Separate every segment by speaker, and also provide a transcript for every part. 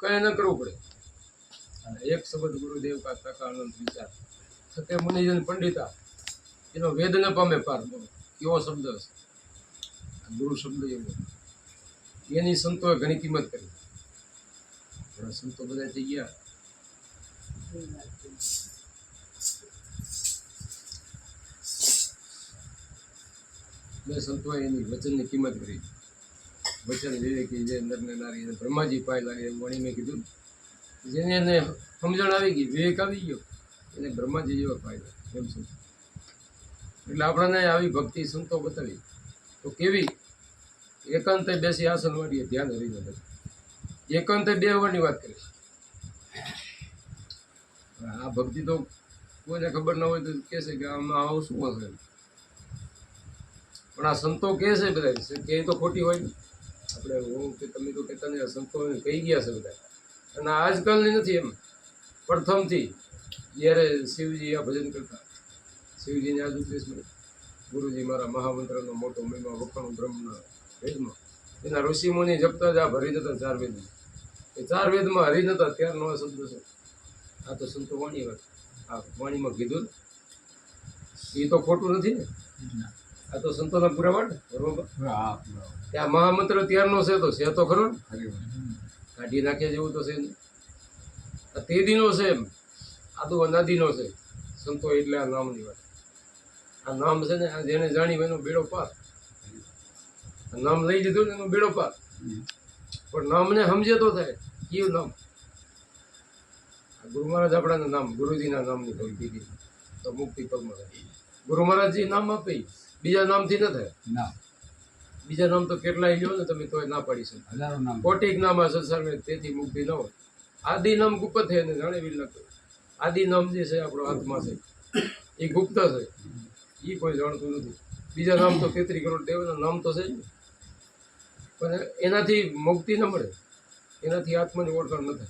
Speaker 1: કઈ ન કરવું પડે. અને એક શબ્દ ગુરુદેવ કા તકાનંદ વિચાર. સત્ય મુનિજન પંડિતા, એનો વેદ ન પામે પાર બોલો. કેવો શબ્દ આ ગુરુ શબ્દ એવો. એની સંતોએ ઘણી કિંમત કરી. સંતો બધા થઈ ગયા. બે સંતોએ એની વચનની કિંમત કરી. વચન વિવેકી જે નરને નારી બ્રહ્માજી પાય લાગે એવું વણી મેં કીધું જેને એને સમજણ આવી ગઈ, વિવેક આવી ગયો, એને બ્રહ્માજી જેવા પાય લાગે એમ શું એટલે આપણને આવી ભક્તિ સંતો બતાવી. તો કેવી? એકાંતે બેસી આસન વાળીએ, ધ્યાન હરીને બેઠા. એકાંતે બે વરની વાત કરીશ. આ ભક્તિ તો કોઈને ખબર ન હોય તો કહેશે કે આમાં આવું શું હશે? પણ આ સંતો કહે છે બધા કે તો ખોટી હોય. આપણે હું કે તમે તો કહેતા નહીં સંતો કહી ગયા છે બધા. અને આજકાલની નથી એમ. પ્રથમથી જ્યારે શિવજી આ ભજન કરતા, શિવજીની આજ ઉપદેશ ગુરુજી મારા મહામંત્રનો મોટો મહિમા, વખાણું બ્રહ્મના વેદમાં એના ઋષિમુનિ જપતા જ આ ભરી જતા ચાર વેદમાં એ ચાર વેદમાં હરી નતા ત્યાર નવા શબ્દ છે. આ તો સંતો વાણી વાત. આ વાણીમાં કીધું એ તો ખોટું નથી ને. આ તો સંતોના પુરાવા ને બરોબર? ત્યાં મહામંત્ર ત્યારનો છે તો છે તો ખરો ને? કાઢી નાખ્યા જેવું તો છે આ તે દીનો છે એમ. આ તો અનાદિનો છે. સંતો એટલે આ નામની વાત. આ નામ છે ને આ જેને જાણ્યું એનો બેડો પાર. નામ લઈ લીધું ને એનો બેડો પાર. પણ નામને સમજે તો થાય. કયું નામ? આ ગુરુ મહારાજ આપણાને નામ ગુરુજીના નામની ભક્તિ તો મુક્તિ પગમાં ગુરુ મહારાજજી નામ આપે. બીજા નામથી ન થાય
Speaker 2: ના.
Speaker 1: બીજા નામ તો કેટલાય લ્યો ને તમે તોય ના પાડી શકો.
Speaker 2: હજારો નામ.
Speaker 1: કોટિક નામ આ સંસારને તેથી મુક્તિ ન હોય. આદિ નામ ગુપ્ત છે ને જાણે બી લખો આદિ નામ જે છે આપણો આત્મા છે. એ ગુપ્ત છે. એ કોઈ જાણતું નથી. બીજા નામ તો તેત્રી કરોડ દેવના નામ તો છે જ. પણ એનાથી મુક્તિ ન મળે. એનાથી આત્માની ઓળખાણ ન થાય.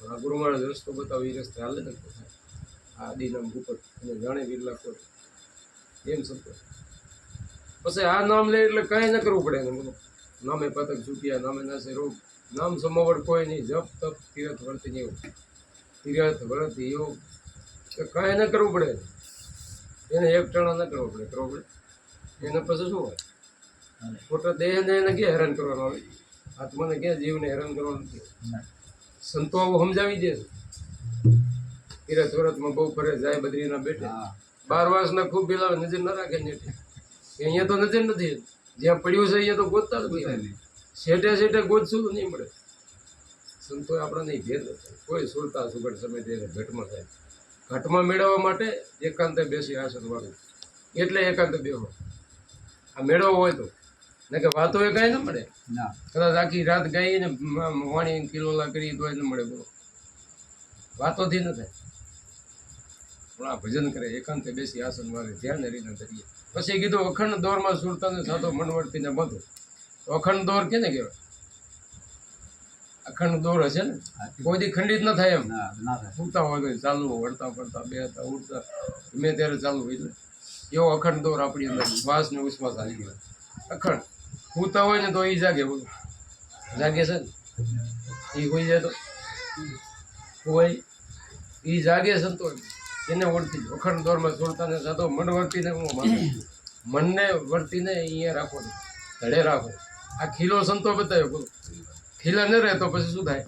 Speaker 1: પણ આ ગુરુ મહારાજ રસ્તો બતાવો એ રસ્તે હાલે નથી. આ આદિ નામ ગુપ્ત અને જાણે બિરલા કોઈ એમ સંતોષ પછી આ નામ લે એટલે કાંઈ ન કરવું પડે એને બોલો નામે પતક છૂટ્યા નામે નાશે રોગ. નામ સમાવડ કોઈ નહીં. જપ તપ તીરથ વર્ત યોગ તીરથ વ્રત યોગ કાંઈ ન કરવું પડે એને. એક ટાણા ન કરવો પડે. કરવો પડે. એને પછી શું હોય? ખોટા દેહને એને ક્યાં હેરાન કરવાનો આવે આત્માને ક્યાં જીવને હેરાન કરવાનું છે સંતો આવું સમજાવી દે. તીરથ વ્રતમાં બહુ ફરે જાય બદ્રીના બેઠે. બાર વર્ષના ખૂબ પેલા નજર ન રાખે ને અહીંયા તો નજર નથી. જ્યાં પડ્યું છે અહીંયા તો ગોતતા જ નથી શેઠે શેઠે ગોતશું તો નહીં મળે. સંતો આપણને નહીં ભેદ કોઈ સુરતા સુગઢ સમય તે ઘટમાં થાય. ઘટમાં મેળવવા માટે એકાંતે બેસી આસન વાળું. એટલે એકાંત બેહો. આ મેળવવો હોય તો. ને કે વાતો એ કાંઈ ન મળે. કદાચ આખી રાત ગાઈને ને વાણી કિલોલા કરી તો ન મળે બોલો. વાતોથી ન થાય. આ ભજન કરે એકાંતે બેસી આસન વાળે ધ્યાન હરીને ધરીએ પછી કીધું અખંડ દોરમાં સુરતાને સાતો મનવર્તીને બધું. અખંડ દોર કેને કહેવાય? અખંડ દોર હશે ને? કોઈ દી ખંડિત ન થાય એમ.
Speaker 2: ના ના
Speaker 1: ઉડતા હોય તો ચાલુ વળતા પડતા બેહતા ઉડતા. ગમે ત્યારે ચાલુ હોય એટલે. એવો અખંડ દોર આપણી અંદર શ્વાસ ને ઉશ્વાસ આવી ગયો. અખંડ. ઉતા હોય ને તો એ જાગે બોલો. જાગે છે ને? એ કોઈ જાય તો. હોય. એ જાગે સંતો એને ઓળખી અખંડ દોરમાં છોડતા સાધો, મન વર્તીને હું માનું મનને વર્તીને અહીંયા રાખો ધડે રાખો આ ખીલો સંતો બતાવ્યો ખીલા ન રહે તો પછી શું થાય?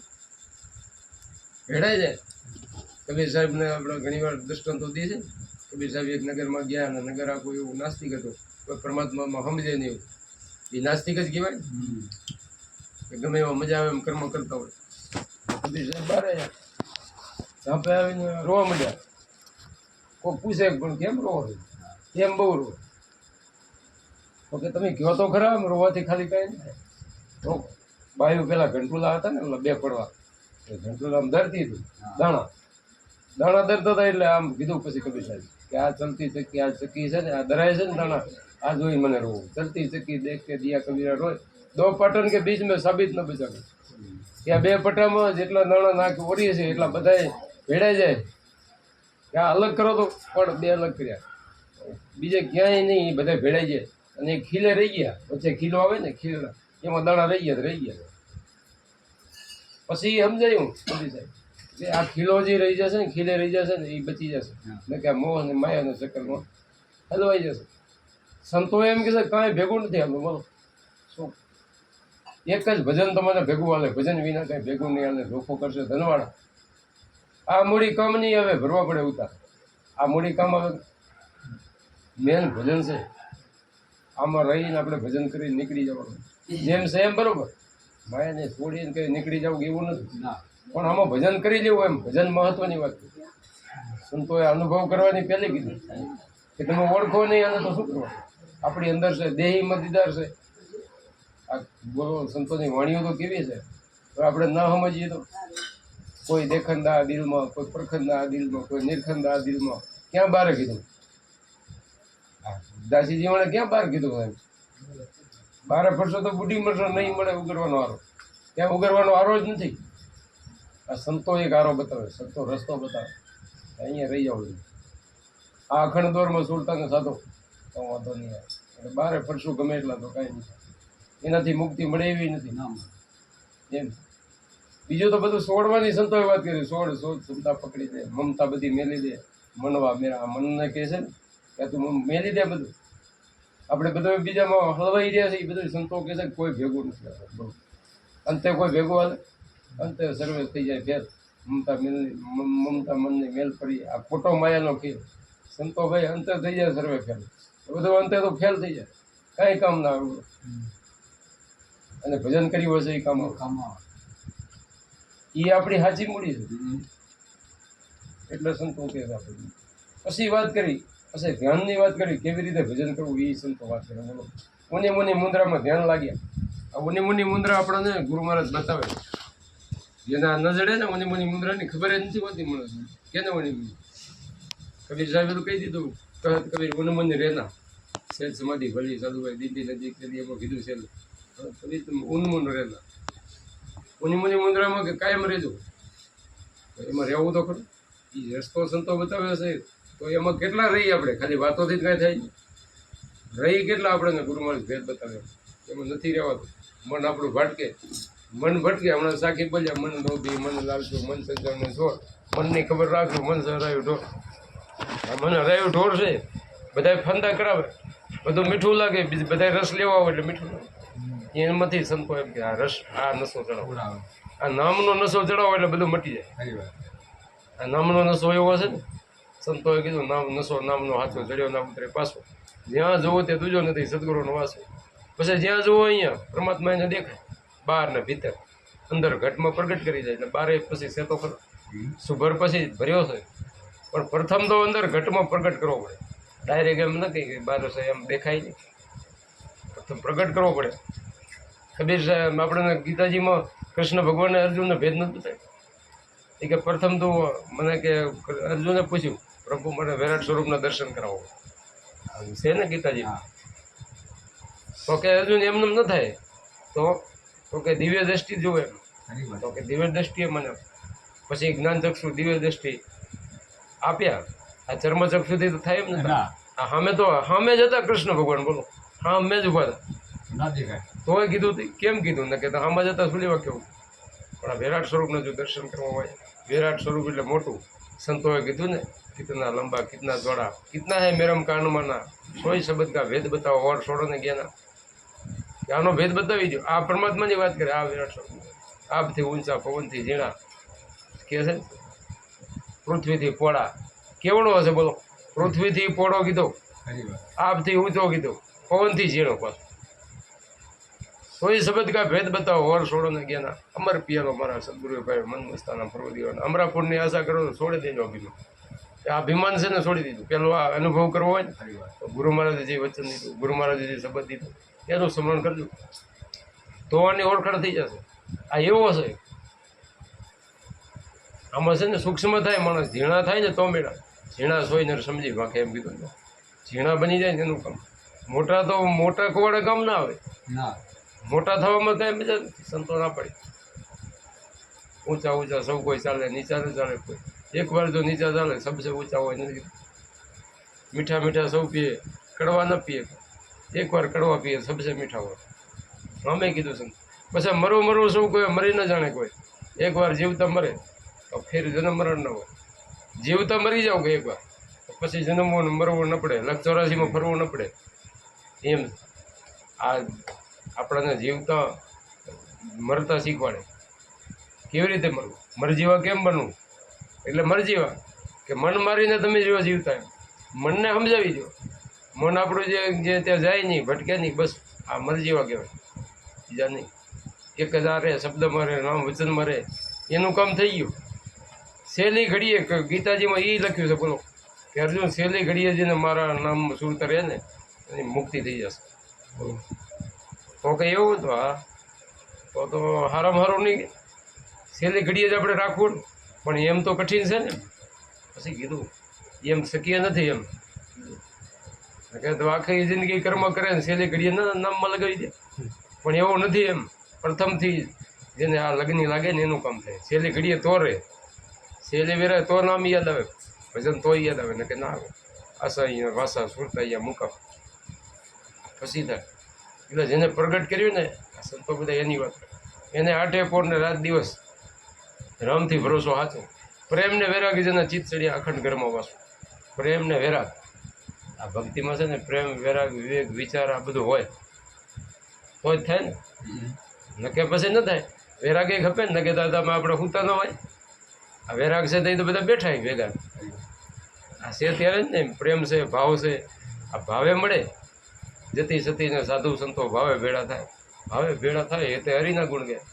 Speaker 1: ભેડાય જાય. કબીર સાહેબને આપણે ઘણી વાર દૃષ્ટાંતો દે છે. કબીર સાહેબ એક નગરમાં ગયા અને નગર આખું એવું નાસ્તિક હતું. કોઈ પરમાત્મામાં સમજે નહીં એવું. એ નાસ્તિક જ કહેવાય ગમે એવા મજા આવે એમ કર્મ કરતા હોય. કબીર સાહેબ બારે આવીને રોવા માંડ્યા. કોઈ પૂછે પણ કેમ રોવો છો? કેમ બહુ રો તો કે તમે કહો તો ખરા આમ રોવાથી ખાલી કાંઈ નહીં તો બાયું પેલા ઘંટુલા હતા ને ઓલા બે પડવા. એ ઘંટુલા આમ ધરતી હતી. દાણા. દાણા ધરતા હતા એટલે આમ કીધું પછી કબીર સાહેબ કે આ ચલતી ચક્કી આ ચક્કી છે ને આ દરાય છે ને દાણા. આ જોઈ મને રોવું. ચલતી ચક્કી દેખ કે દિયા કબીરા રોય. દો પટન કે બીજ મેં સાબિત ન બચાવ્યું ત્યાં બે પટામાં જેટલા દાણા નાખ ઓરીએ છીએ એટલા બધાય ભેડાઈ જાય. આ અલગ કરો તો પણ બે અલગ કર્યા. બીજે ક્યાંય નહીં એ બધા ભેળાઈ જાય અને ખીલે રહી ગયા. વચ્ચે ખીલો આવે ને ખીલ એમાં દાણા રહી ગયા તો રહી ગયા. પછી સમજાયું મોદી સાહેબ કે આ ખીલો જે રહી જશે ને ખીલે રહી જશે ને એ બચી જશે. ને કે મોહ અને માયાના ચક્કરમાં હલવાઈ જશે. સંતો એમ કે છે કાંઈ ભેગું નથી આપણું બોલો. શું? એક જ ભજન તમારે ભેગું હાલે. ભજન વિના કાંઈ ભેગું નહીં હાલે. લોકો કરશે ધનવાળા. આ મૂડી કામ નહીં હવે ભરવા પડે ઉતાર આ મૂડી કામ હવે મેન ભજન છે. આમાં રહીને આપણે ભજન કરીને નીકળી જવાનું. જેમ છે એમ બરોબર. માયાને છોડીને કઈ નીકળી જવું એવું નથી. પણ આમાં ભજન કરી લેવું એમ. ભજન મહત્વની વાત સંતોએ અનુભવ કરવાની પહેલી કીધું. કે તમે ઓળખો નહીં આને તો શું કરવા આપણી અંદર છે દેહી મતદાર છે. આ બોલો સંતોની વાણીઓ તો કેવી છે? આપણે ન સમજીએ તો. કોઈ દેખંદા દિલમાં કોઈ પ્રખંદા દિલમાં કોઈ નિરખંદા દિલમાં. ક્યાં બહાર કીધું? દાસીજી વાળે ક્યાં બહાર કીધું એમ બારે ફરશો તો બુઢી મળશો નહીં મળે ઉગરવાનો આરો ત્યાં ઉગરવાનો આરો જ નથી. આ સંતો એક આરો બતાવે સંતો રસ્તો બતાવે. અહીંયા રહી જાવ આ અખંડ દોરમાં સુલતાને સાધો. તો વાંધો નહીં આવે. બારે ફરશું ગમે એટલા તો કાંઈ નહીં. એનાથી મુક્તિ મળે એવી નથી.
Speaker 2: ના
Speaker 1: એમ. બીજું તો બધું છોડવાની સંતોએ વાત કરી છોડ છોડ ક્ષમતા પકડી દે મમતા બધી મેલી દે મનવા મેરા મનને કહે છે ને કે તું મેલી દે બધું. આપણે બધા બીજામાં હળવાઈ રહ્યા છે એ બધું સંતો કહે છે કે કોઈ ભેગું નથી અંતે કોઈ ભેગું હાલે? અંતે સર્વે થઈ જાય ફેર મમતા મેલ મમતા મનની મેલ પડી આ ખોટો માયાનો ખેલ. સંતો ભાઈ અંતે થઈ જાય સર્વે ફેલ બધું અંતે તો ફેલ થઈ જાય. કાંઈ કામ ના આવે અને ભજન કર્યું હશે એ કામ.
Speaker 2: કામ આવે.
Speaker 1: એ આપણી હાજી મૂડી
Speaker 2: હમ.
Speaker 1: એટલે સંતો કે છે આપણે. પછી વાત કરી, પછી ધ્યાનની વાત કરી, કેવી રીતે ભજન કરવું એ સંતો વાત કરે, બોલો. મુનિ મુનિ મુદ્રામાં ધ્યાન લાગ્યા. આ મુનિ મુનિ મુદ્રા આપણને ગુરુ મહારાજ બતાવે જેના નજરે ને મુનિ મુનિ મુદ્રાની ખબર જ નથી હોતી મળે કેને મુનિ મુનિ? કબીર સાહેબ કહી દીધું કહત કબીર, મુનિ મુનિ રહેના. સેજ સમાધિ ભલી, સાધુભાઈ દીદી નજીક કરી એમાં કીધું છે. કબીર તમે ઉન્મુન રહેના. મુનિ મુની મુદ્રામાં કે કાયમ રહેજો. એમાં રહેવું તો ખરું. એ રસ્તો સંતો બતાવે છે. તો એમાં કેટલા રહી આપણે? ખાલી વાતોથી જ કાંઈ થાય રહી કેટલા આપણને? ગુરુ મહારાજ ભેદ બતાવે. એમાં નથી રહેવાતું. મન આપણું ભટકે. મન ભટકે. હમણાં સાખી બોલ્યા, મન લોભી મન લાલચુ, મન સંચારને છોડ. મનની ખબર રાખજો, મન સરાયું ઢોર. આ મન હરાયું ઢોર છે. બધા ફંદા કરાવે. બધું મીઠું લાગે. બધા રસ લેવા હોય એટલે મીઠું લાગે. એમાંથી સંતો એમ કે આ રસ આ નસો ચડાવો આ નામનો નસો ચડાવો એટલે બધું મટી જાય. આ નામનો નસો એવો છે ને સંતોએ કીધું નામ નસો નામનો હાથો ચડ્યો નામ ઉતરે પાછો. જ્યાં જુઓ તે દૂજો નથી સદગુરુનો વાસો પછી જ્યાં જુઓ અહીંયા પરમાત્મા એને દેખાય. બહાર ને ભીતર. અંદર ઘટમાં પ્રગટ કરી જાય એટલે બારે પછી સેતો
Speaker 2: કરો
Speaker 1: સુભર પછી ભર્યો છે. પણ પ્રથમ તો અંદર ઘટમાં પ્રગટ કરવો પડે. ડાયરેક્ટ એમ નથી કે બાર છે એમ દેખાય નહીં. પ્રથમ પ્રગટ કરવો પડે. કબીર સાહેબ આપણને ગીતાજીમાં કૃષ્ણ ભગવાને અર્જુનને ભેદ નથી બતાવ્યો એ કે પ્રથમ તો મને કે અર્જુને પૂછ્યું પ્રભુ મને વિરાટ સ્વરૂપના દર્શન કરાવો. છે ને ગીતાજી તો કે અર્જુન એમને ન થાય તો તો કે દિવ્ય દ્રષ્ટિ જોવે તો કે દિવ્ય દ્રષ્ટિએ મને પછી જ્ઞાન ચક્ષુ દિવ્ય દ્રષ્ટિ આપ્યા. આ ચર્મચક્ષુથી તો થાય એમ ને? હા સામે તો સામે જ હતા કૃષ્ણ ભગવાન બોલો. સામે જ ઊભા હતા.
Speaker 2: ના દેખાય.
Speaker 1: તોય કીધું કેમ કીધું? ને કે આમાં જતા સુધી લેવા કેવું? પણ આ વિરાટ સ્વરૂપનું જો દર્શન કરવા હોય વિરાટ સ્વરૂપ એટલે મોટું. સંતોએ કીધું ને કિતના લંબા કિતના ચોડા કિતના હે મેરમ કાંડમાંના? સોય શબ્દ કા ભેદ બતાવો ઓર છોડો ને જ્ઞાના આનો ભેદ બતાવી દો આ પરમાત્માની વાત કરે આ વિરાટ સ્વરૂપ. આપથી ઊંચા પવનથી ઝીણા. કે છે? પૃથ્વીથી પોળા. કેવડો હશે બોલો? પૃથ્વીથી પોળો કીધો? આપથી ઊંચો કીધો. પવનથી ઝીણો પાછો. તો એ શબ્દ કા ભેદ બતાવો, વર છોડો ને જ્ઞાના અમર પિયાનો મારા સદગુરુ ભાઈ મન મસ્તાના ફરવદીવાના અમરાપુરની આશા કરો તો છોડી દેજો અભિમાન. અભિમાન છે ને છોડી દીધું. પેલો આ અનુભવ કરવો હોય ને ગુરુ મહારાજે જે વચન દીધું, ગુરુ મહારાજે જે શબ્દ દીધું, એનું સ્મરણ કરજો. તો આની ઓળખાણ થઈ જશે. આ એવો છે. આમાં છે ને સૂક્ષ્મ થાય, માણસ ઝીણા થાય ને તો મેળા. ઝીણા સોય ને સમજી વાંકે એમ કીધું. ઝીણા બની જાય ને એનું કામ. મોટા તો મોટા કુવાડે કામ ના આવે.
Speaker 2: ના.
Speaker 1: મોટા થવામાં તો એમ નથી સંતો ના પડે. ઊંચા ઊંચા સૌ કોઈ ચાલે, નીચા ન ચાલે કોઈ. એકવાર જો નીચા ચાલે, સબસે ઊંચા હોય નથી. મીઠા મીઠા સૌ પીએ, કડવા ન પીએ. એકવાર કડવા પીએ, સબસે મીઠા હોય. અમે કીધું સંત. પછી મરવું મરવું સૌ કોઈ, મરી ન જાણે કોઈ. એકવાર જીવતા મરે, તો ફેર જન્મ મરણ ન હોય. જીવતા મરી જાવ કે એકવાર પછી જન્મવું મરવું ન પડે. લખ ચોરાસીમાં ફરવું ન પડે. એમ. આ આપણને જીવતા મરતા શીખવાડે. કેવી રીતે મરવું? મરજીવા કેમ બનવું? એટલે મરજીવા કે મન મારીને તમે જેવા જીવતા એમ. મનને સમજાવી દો. મન આપણું જે જે ત્યાં જાય નહીં, ભટકે નહીં, બસ આ મરજીવા કહેવાય. બીજા નહીં. એક જ આ રે શબ્દ મરે નામ વચન મરે એનું કામ થઈ ગયું. સહેલી ઘડીએ ગીતાજીમાં એ લખ્યું છે બોલો, કે અર્જુન સહેલી ઘડીએ જેને મારા નામ સુરત રહે ને, એની મુક્તિ થઈ જશે. બોલો કંઈ એવું તો હા તો તો હારામાં હારું નહીં સહેલી ઘડીએ જ આપણે રાખવું પણ એમ તો કઠિન છે ને. પછી કીધું, એમ શક્ય નથી એમ. કે તો આખી જિંદગી કર્મ કરે ને છેલ્લી ઘડીએ ના નામમાં લગાવી દે. પણ એવો નથી એમ. પ્રથમથી જેને આ લગ્ન લાગે ને એનું કામ થાય. છેલ્લી ઘડીએ તો રહે. છેલ્લી વેરાય તો નામ યાદ આવે. ભજન તો યાદ આવે. ને કે ના આવે. આશા અહીંયા ભાષા સુરતા અહીંયા મૂકા પછી થાય. એટલે જેને પ્રગટ કર્યું ને આ સંતો બધા એની વાત એને આઠે પોરને રાત દિવસ રામથી ભરોસો સાચો પ્રેમને વૈરાગી જેના ચિત્ત ચડ્યા અખંડ ઘરમાં વાસો પ્રેમને વૈરાગ. આ ભક્તિમાં છે ને પ્રેમ વૈરાગ વિવેક વિચાર આ બધું હોય. તો જ થાય ને? નકે પછી ન થાય. વૈરાગ એ ખપે ને નકે દાદામાં આપણે હુંતા ન હોય. આ વૈરાગ છે તો તો બધા બેઠા હોય ભેગા. આ છે ત્યારે જ ને પ્રેમ છે ભાવ છે. આ ભાવે મળે. જતી સતી ને સાધુ સંતો ભાવે ભેળા થાય. ભાવે ભેળા થાય એ તે હરિના ગુણ ગયા.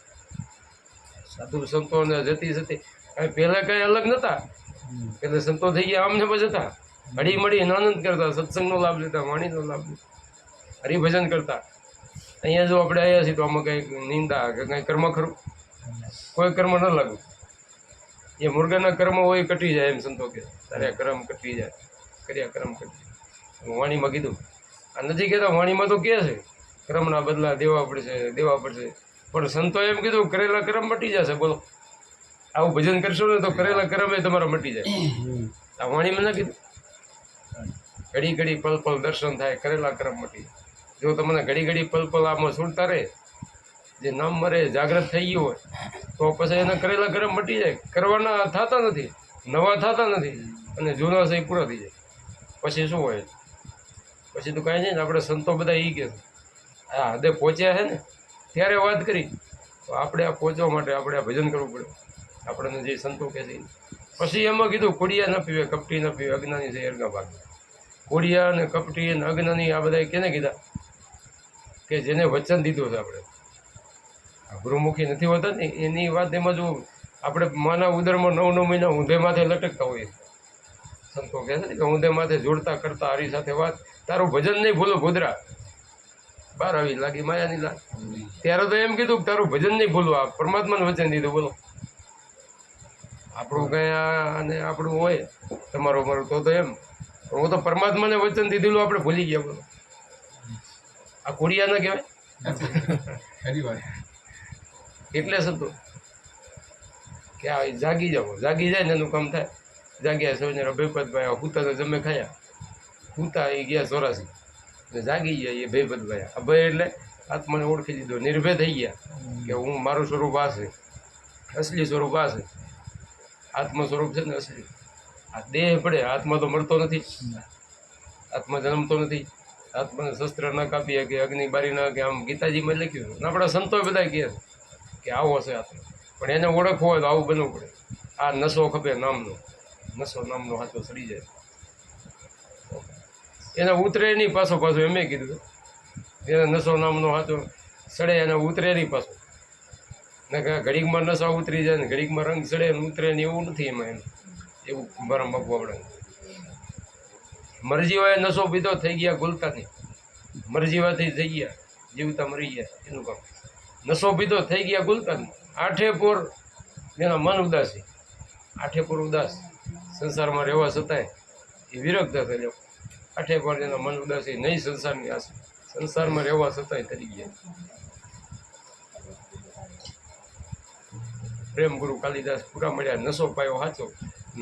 Speaker 1: સાધુ સંતો ને જતી સતી કાંઈ પહેલાં કાંઈ અલગ નહોતા એટલે સંતો થઈ ગયા આમને બસ હતા. હળી મળીને આનંદ કરતા, સત્સંગનો લાભ લેતા, વાણીનો લાભ લેતા, હરિભજન કરતા. અહીંયા જો આપણે આવ્યા છીએ તો આમાં કંઈક નિંદા કે કંઈ કર્મ ખરું? કોઈ કર્મ ન લાગુ. એ મુર્ગાના કર્મ હોય કટી જાય એમ સંતો કે તારે કર્મ કટી જાય. કર્યા કર્મ કટી જાય. વાણીમાં કીધું. આ નથી કહેતા વાણીમાં તો કહે છે, ક્રમના બદલા દેવા પડશે દેવા પડશે. પણ સંતો એમ કીધું, કરેલા કરમ મટી જશે. બોલો. આવું ભજન કરશો ને તો કરેલા કર્મ એ તમારા મટી જાય. આ વાણીમાં ના કીધું? ઘડી ઘડી પલ પલ દર્શન થાય, કરેલા કરમ મટી. જો તમને ઘડી ઘડી પલ પલ આમાં છૂટતા રહે, જે નામ મરે, જાગ્રત થઈ ગયું હોય, તો પછી એના કરેલા કરમ મટી જાય. કરવાના થતા નથી, નવા થતા નથી, અને જૂના સહી પૂરા થઈ જાય. પછી શું હોય? પછી તો કાંઈ નહીં આપણે સંતો બધા એ છે. આ હદે પહોંચ્યા છે ને, ત્યારે વાત કરી. તો આપણે આ પહોંચવા માટે આપણે આ ભજન કરવું પડે. આપણને જે સંતો કહે છે પછી એમાં કીધું, કોડિયા ન પીવે, કપટી ન પીવે, અજ્ઞાની છે એરગા ભાગ. કોડિયા અને કપટી અને અજ્ઞાની આ બધા કેને કીધા? કે જેને વચન દીધું છે આપણે. ગુરુમુખી નથી હોતા ને, એની વાત એમાં જો આપણે માના ઉદરમાં નવ નવ મહિના ઊંધે માથે લટકતા હોઈએ. સંતો કહે છે ને કે ઊંધે માથે જોડતા કરતા, હારી સાથે વાત તારું ભજન નહીં ભૂલો ભૂદરા બાર આવી લાગી માયાની લાગ ત્યારે તો એમ કીધું કે તારું ભજન નહીં ભૂલો આ પરમાત્માનું વચન દીધું બોલો. આપણું કયા અને આપણું હોય તમારું મારું તો તો એમ. પણ હું તો પરમાત્માને વચન દીધેલું આપણે ભૂલી ગયા બોલો. આ કુડિયા ના કહેવાય એટલે સંતો કે આ જાગી જાઓ જાગી જાય ને એનું કામ થાય. જાગ્યા સૌને ભેપતભાઈ હુતા જમે ખાયા. હુતા એ ગયા ચોરાસી ને જાગી ગયા એ ભય આ અભય એટલે આત્માને ઓળખી દીધો. નિર્ભય થઈ ગયા કે હું મારું સ્વરૂપ આ છે. અસલી સ્વરૂપ આ છે. આત્મ સ્વરૂપ છે ને અસલી. આ દેહ પડે. આત્મા તો મળતો નથી. આત્મા જન્મતો નથી. આત્માને શસ્ત્ર ન કાપીએ કે અગ્નિ બારી ન કે આમ ગીતાજીમાં લખ્યું. અને આપણા સંતો બધા કહે કે આવો છે આત્મા પણ એને ઓળખવો હોય તો આવું બનવું પડે. આ નશો ખપે નામનો. નશો નામનો હાથો સડી જાય. એને ઉતરે નહીં પાછો પાછો એમ કીધું એને નશો નામનો હાથો સડે એને ઉતરે નહીં પાછો. ને ઘડીકમાં નશા ઉતરી જાય ને ઘડીકમાં રંગ સડે ને ઉતરે ને એવું નથી એમાં એમ. એવું બાપુ આપણે હોય નશો પીધો, થઈ ગયા ગુલતાથી. મરજીવાથી થઈ ગયા, જીવતા મરી ગયા, એનું કામ. નશો પીધો, થઈ ગયા ગુલતા નહીં આઠે પોર એના મન ઉદાસી. આઠે પોર ઉદાસ. સંસારમાં રહેવા છતાંય એ વિરક્ત થયેલો. આઠે પોર એના મન ઉદાસી, નહીં સંસારની આસ સંસારમાં રહેવા છતાંય તરી ગયા. પ્રેમ ગુરુ કાલિદાસ પૂરા મળ્યા નશો પાયો સાચો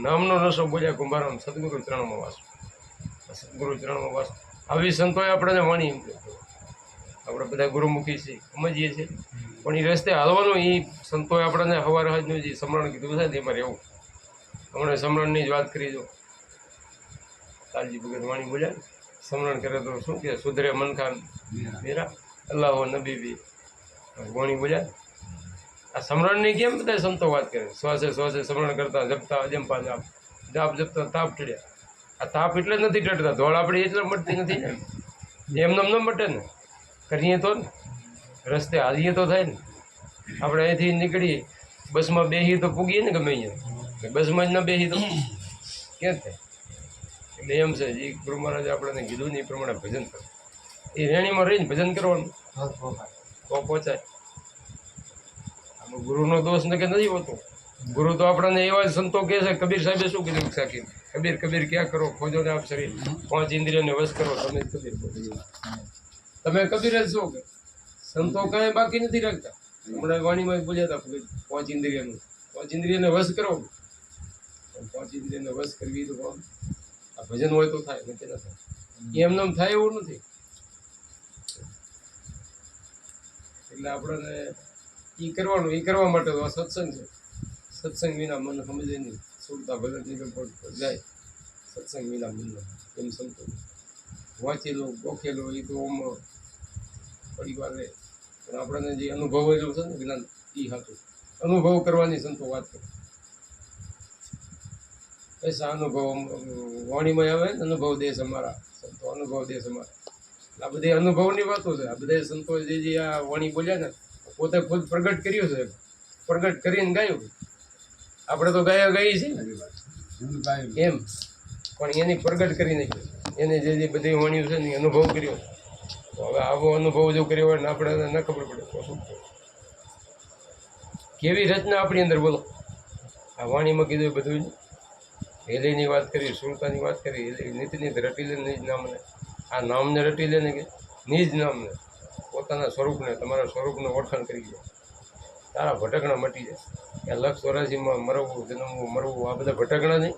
Speaker 1: નામનો નશો બોલ્યા કુંભારામ સદગુરુ ચરણમાં વાસ. સદગુરુ ચરણમાં વાસ. આવી સંતોએ આપણને વાણી આપણે બધા ગુરુમુખી છીએ, સમજીએ છીએ. પણ એ રસ્તે હાલવાનું એ સંતોએ આપણને હવા હજનું જે સમરણ કીધું છે તેમાં રહેવું. હમણાં સમરણની જ વાત કરી જો. કાલજી ભગત વાણી બોલ્યા સમરણ કરે તો શું કે, સુધરે મનખાન મેરા અલ્લાહો નબી બી વાણી બોલ્યા. આ સમરણની કેમ બધા સંતો વાત કરે? શ્વાસે શ્વાસે સમરણ કરતા, જપતા અજંપા જાપ જાપ જપતા તાપ ચડ્યા. આ તાપ એટલે જ નથી ટટતા ધોળ આપણી એટલે મટતી નથી ને એમને ન મટે ને. કરીએ તો ને. રસ્તે હાલીએ તો થાય ને. આપણે અહીંથી નીકળીએ, બસમાં બેસીએ તો પૂગીએ ને ગમે અહીંયા. બસમાં જ ન બેસી તો ક્યાં થાય? એમ છે એ ગુરુ મહારાજે આપણને કીધું ને એ પ્રમાણે ભજન કરવું એ રેણીમાં રહીને ભજન કરવાનું. તો પહોંચાય ગુરુનો દોષ ને કે નથી હોતો? ગુરુ તો આપણને એવા જ સંતો કહે છે કબીર સાહેબે શું કીધું સાકી કબીર કબીર ક્યાં કરો? ખોજો ને આપ શરીર. પાંચ ઇન્દ્રિયોને વશ કરો તમે કબીર. તમે કબીર જ શું કે? સંતો કાંઈ બાકી નથી રાખતા. હમણાં વાણીમાં બોલ્યા હતા પાંચ ઇન્દ્રિયનું. પાંચ ઇન્દ્રિયને વશ કરો. પાંચ ઇન્દ્રિયને વશ કરવી તો કોણ? આ ભજન હોય તો થાય, નથી ના થાય. એમને એમ થાય એવું નથી. એટલે આપણને એ કરવાનું એ કરવા માટે આ સત્સંગ છે. સત્સંગ વિના મન સમજે નહીં. સુરતા ભજન નીકળ પર જાય. સત્સંગ વિના મન એમ સંતો વાંચેલો ગોખેલો એ તો આમ પરિવાર. રહે પણ આપણને જે અનુભવેલું છે ને જ્ઞાન એ હતું અનુભવ કરવાની સંતો વાત કરે. પૈસા અનુભવ વાણીમાં આવે, અનુભવ દેશ અમારા, સંતો, અનુભવ દેશ અમારા. આ બધી અનુભવની વાતો છે. આ બધા સંતો જે આ વાણી બોલ્યા ને, પોતે ખુદ પ્રગટ કર્યું છે. પ્રગટ કરીને ગાયું આપણે તો ગાયા ગાઈ છે ને. એમ. પણ એની પ્રગટ કરી નાખ્યું. એને જે જે બધી વાણીઓ છે ને અનુભવ કર્યો. તો હવે આવો અનુભવ જો કર્યો હોય ને, આપણે ન ખબર પડે. તો શું કેવી રચના આપણી અંદર બોલો. આ વાણીમાં કીધું બધું હેલીની વાત કરી સુરતાની વાત કરી, હેલી નિત નિત રટી લે નિજ નામને આ નામને રટી લે ને કે નિજ નામને પોતાના સ્વરૂપને, તમારા સ્વરૂપને ઓળખાણ કરી જાય તારા ભટકણા મટી જાય. કે લક્ષ ચોરાસીમાં મરવું, જન્મવું, મરવું, આ બધા ભટકણા નહીં.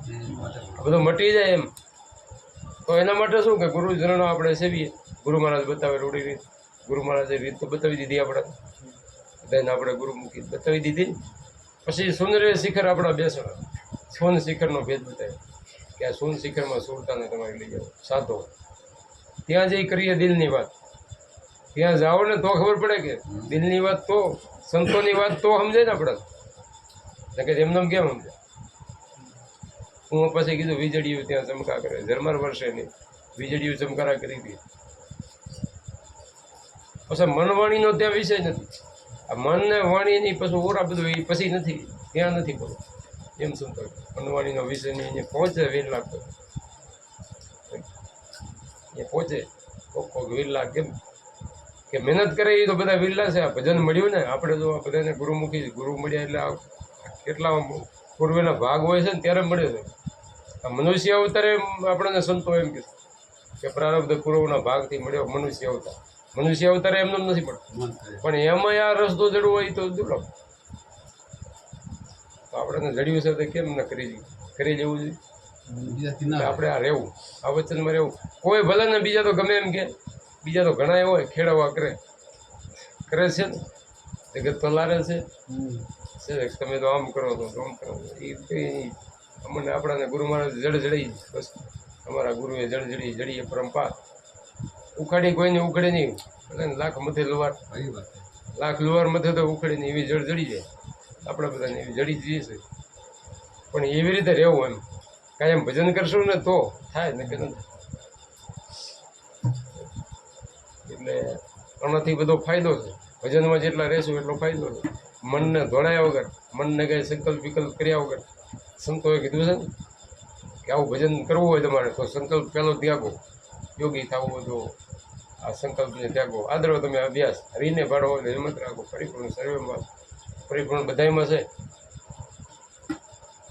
Speaker 1: આ બધું મટી જાય એમ. તો એના માટે શું કે, ગુરુ જરણો આપણે સેવીએ. ગુરુ મહારાજ બતાવે રૂઢી રીત. ગુરુ મહારાજે રીત તો બતાવી દીધી આપણે. બેન આપણે ગુરુમુખી બતાવી દીધી. પછી સુંદર શિખર આપણા બેસણા સોન શિખરનો ભેદ બતાવ્યો કે આ સોન શિખરમાં સુરતાને તમારે લઈ જાઓ. સાધો. ત્યાં જઈ કરીએ દિલની વાત. ત્યાં જાઓ ને તો ખબર પડે કે દિલની વાત તો, સંતોની વાત તો સમજે ને આપણે. કે એમને કેમ સમજે? હું પછી કીધું, વીજળીઓ ત્યાં ચમકા કરે. ઝરમર વર્ષે નહીં વીજળીઓ ચમકારા કરી હતી પછી મનવાણીનો ત્યાં વિષય નથી. આ મન ને વાણીની પછી ઓરા બધું એ પછી નથી. ત્યાં નથી બોલો એમ શું કહ્યું મનવાણીનો વિષય નહીં અહીંયા પહોંચે વીર લાખ તો એ પહોંચે. કોક કોક વીર લાખ કેમ કે મહેનત કરે એ તો બધા વિરલા છે આ ભજન મળ્યું ને આપણે જો આ બધાને ગુરુમુખી ગુરુ મળ્યા એટલે આ કેટલા પૂર્વેના ભાગ હોય છે ને ત્યારે મળે છે. આ મનુષ્ય અવતારે આપણને સંતો એમ કે કે પ્રારબ્ધ પૂર્વના ભાગથી મળ્યો મનુષ્ય અવતાર. મનુષ્ય અવતારે એમને એમ નથી પડતું પણ એમાં આ રસ્તો જડવો હોય તો દુર્લભ તો આપણે જડ્યું છે તો કેમ ન કરી કરી લેવું જોઈએ. આપણે આ રહેવું. આ વચનમાં રહેવું. કોઈ ભલે ને બીજા તો ગમે એમ કે. બીજા તો ઘણા હોય ખેડવા કરે. કરે છે ને. જગત તો લારે છે. તમે તો આમ કરો તો આમ કરો એ કંઈ અમને આપણાને ગુરુ મહારાજ જડ જડી બસ અમારા ગુરુએ જડ જડી જડીએ પરંપા ઉખાડી કોઈને ઉખડે નહીં. લાખ મથે લુવાર. લાખ લુવાર મથે તો ઉખડે નહીં એવી જડ જડી જાય આપણે બધાને એવી જડી જઈએ છે. પણ એવી રીતે રહેવું એમ. કાંઈ એમ ભજન કરશું ને તો થાય ને કે એટલે આનાથી બધો ફાયદો છે. ભજનમાં જેટલા રહેશું એટલો ફાયદો છે. મનને ધોળાયા વગર, મનને કંઈ સંકલ્પ વિકલ્પ કર્યા વગર સંતોએ કીધું છે ને કે આવું ભજન કરવું હોય તમારે તો સંકલ્પ પહેલો ત્યાગો. યોગી થવું તો આ સંકલ્પને ત્યાગો. આદરો તમે અભ્યાસ, હરીને ભાડો હિંમત રાખો. પરિપૂર્ણ સર્વેમાં પરિપૂર્ણ બધાયમાં છે.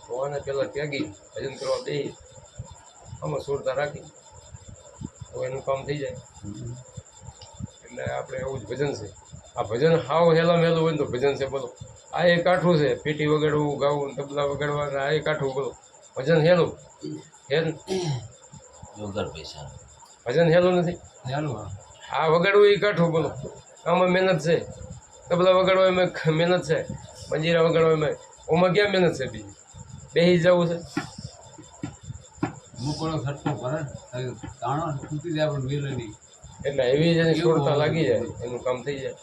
Speaker 1: હોવાને પહેલાં ત્યાગી ભજન કરવા દઈએ આમાં સુરતા રાખી. તો એનું કામ થઈ જાય. એટલે આપણે એવું જ ભજન છે. આ ભજન હાવ હેલા મેલું હોય ને તો ભજન છે બોલો. આ એ કાઠું છે. પેટી વગાડવું ગાવું તબલા વગાડવા આ એ કાઠું બોલો. ભજન હેલું. હેલ.
Speaker 3: વગર પૈસા.
Speaker 1: ભજન હેલું નથી.
Speaker 2: ચાલો હા.
Speaker 1: વગાડવું એ કાઠું બોલો. આમાં મહેનત છે. તબલા વગાડવા એમાં મહેનત છે. મંજીરા વગાડવા એમાં. ઓમાં ક્યાં મહેનત છે બીજી? બેસી જવું છે.
Speaker 2: મૂકવાનો ખર્ચો ભરે ને તાણો તૂટી જાય પણ નહીં
Speaker 1: એટલે એવી જ એની લાગી જાય. એનું કામ થઈ જાય.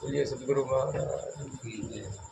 Speaker 1: બોલીએ સદગુરુ મહારાજ.